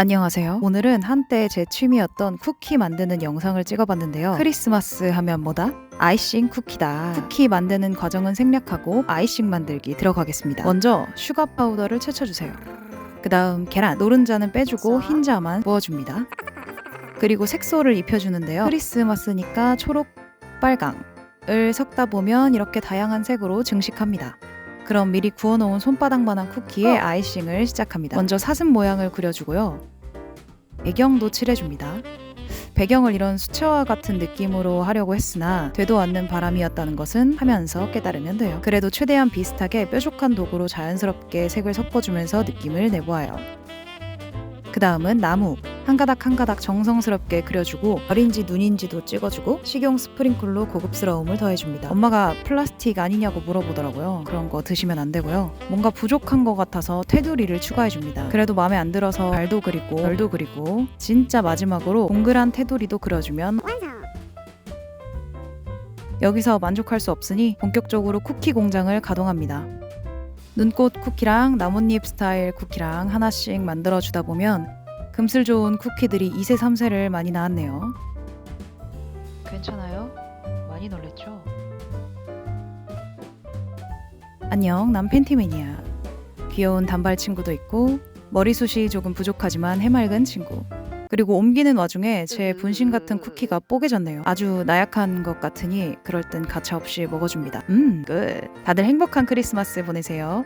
안녕하세요. 오늘은 한때 제 취미였던 쿠키 만드는 영상을 찍어봤는데요. 크리스마스 하면 뭐다? 아이싱 쿠키다. 쿠키 만드는 과정은 생략하고 아이싱 만들기 들어가겠습니다. 먼저 슈가 파우더를 채쳐주세요. 그 다음 계란, 노른자는 빼주고 흰자만 부어줍니다. 그리고 색소를 입혀주는데요. 크리스마스니까 초록, 빨강을 섞다 보면 이렇게 다양한 색으로 증식합니다. 그럼 미리 구워놓은 손바닥만한 쿠키에 아이싱을 시작합니다. 먼저 사슴 모양을 그려주고요. 배경도 칠해줍니다. 배경을 이런 수채화 같은 느낌으로 하려고 했으나 되도 않는 바람이었다는 것은 하면서 깨달으면 돼요. 그래도 최대한 비슷하게 뾰족한 도구로 자연스럽게 색을 섞어주면서 느낌을 내보아요. 그 다음은 나무 한 가닥 한 가닥 정성스럽게 그려주고 별인지 눈인지도 찍어주고 식용 스프링클로 고급스러움을 더해줍니다. 엄마가 플라스틱 아니냐고 물어보더라고요. 그런 거 드시면 안 되고요. 뭔가 부족한 것 같아서 테두리를 추가해줍니다. 그래도 마음에 안 들어서 발도 그리고 별도 그리고 진짜 마지막으로 동그란 테두리도 그려주면 여기서 만족할 수 없으니 본격적으로 쿠키 공장을 가동합니다. 눈꽃 쿠키랑 나뭇잎 스타일 쿠키랑 하나씩 만들어 주다 보면 금슬 좋은 쿠키들이 2세 3세를 많이 낳았네요. 괜찮아요? 많이 놀랬죠? 안녕, 난 팬티맨이야. 귀여운 단발 친구도 있고 머리숱이 조금 부족하지만 해맑은 친구. 그리고 옮기는 와중에 제 분신 같은 쿠키가 뽀개졌네요. 아주 나약한 것 같으니 그럴 땐 가차없이 먹어줍니다. 음, 끝. 다들 행복한 크리스마스 보내세요.